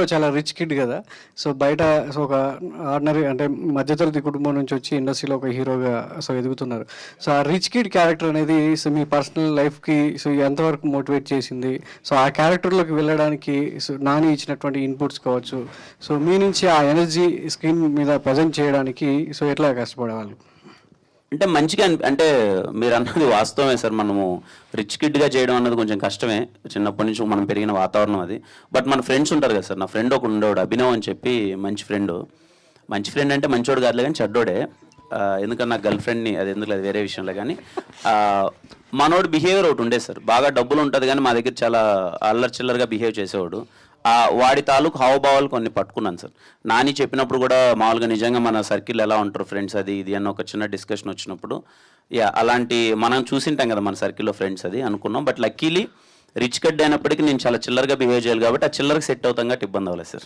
సినిమాలో చాలా rich kid కదా. సో బయట సో ఒక ఆర్డినరీ అంటే మధ్యతరగతి కుటుంబం నుంచి వచ్చి ఇండస్ట్రీలో ఒక హీరోగా సో ఎదుగుతున్నారు. సో ఆ రిచ్ కిడ్ క్యారెక్టర్ అనేది సో మీ పర్సనల్ లైఫ్కి సో ఎంతవరకు మోటివేట్ చేసింది? సో ఆ క్యారెక్టర్లోకి వెళ్ళడానికి సో నాని ఇచ్చినటువంటి ఇన్పుట్స్ కావచ్చు. సో మీ నుంచి ఆ ఎనర్జీ స్క్రీన్ మీద ప్రజెంట్ చేయడానికి సో ఎట్లా కష్టపడేవాళ్ళు? అంటే మంచిగా అని అంటే మీరు అన్నది వాస్తవమే సార్. మనము రిచ్ కిడ్గా చేయడం అన్నది కొంచెం కష్టమే. చిన్నప్పటి నుంచి మనం పెరిగిన వాతావరణం అది. బట్ మన ఫ్రెండ్స్ ఉంటారు కదా సార్. నా ఫ్రెండ్ ఒకడు ఉండేవాడు అభినవ్ అని చెప్పి మంచి ఫ్రెండ్. మంచి ఫ్రెండ్ అంటే మంచోడు కాదులే కానీ చెడ్డోడే. ఎందుకంటే ఎందుకన్నా నా గర్ల్ ఫ్రెండ్ని అది ఎందుకు లేదు వేరే విషయంలో కానీ. మనోడు బిహేవియర్ ఒకటి ఉండే సార్. బాగా డబ్బులు ఉంటుంది కానీ మా దగ్గర చాలా అల్లరి చిల్లర్గా బిహేవ్ చేసేవాడు. వాడి తాలూకు హావభావాలు కొన్ని పట్టుకున్నాను సార్. నాని చెప్పినప్పుడు కూడా మామూలుగా నిజంగా మన సర్కిల్ ఎలా ఉంటారు ఫ్రెండ్స్ అది ఇది అన్న ఒక చిన్న డిస్కషన్ వచ్చినప్పుడు యా అలాంటి మనం చూసింటాం కదా మన సర్కిల్లో ఫ్రెండ్స్ అది అనుకున్నాం. బట్ లక్కీలీ రిచ్ కడ్ అయినప్పటికీ నేను చాలా చిల్లరగా బిహేవ్ చేయాలి కాబట్టి ఆ చిల్లరకి సెట్ అవుతాం కాబట్టి ఇబ్బంది అవ్వలేదు సార్.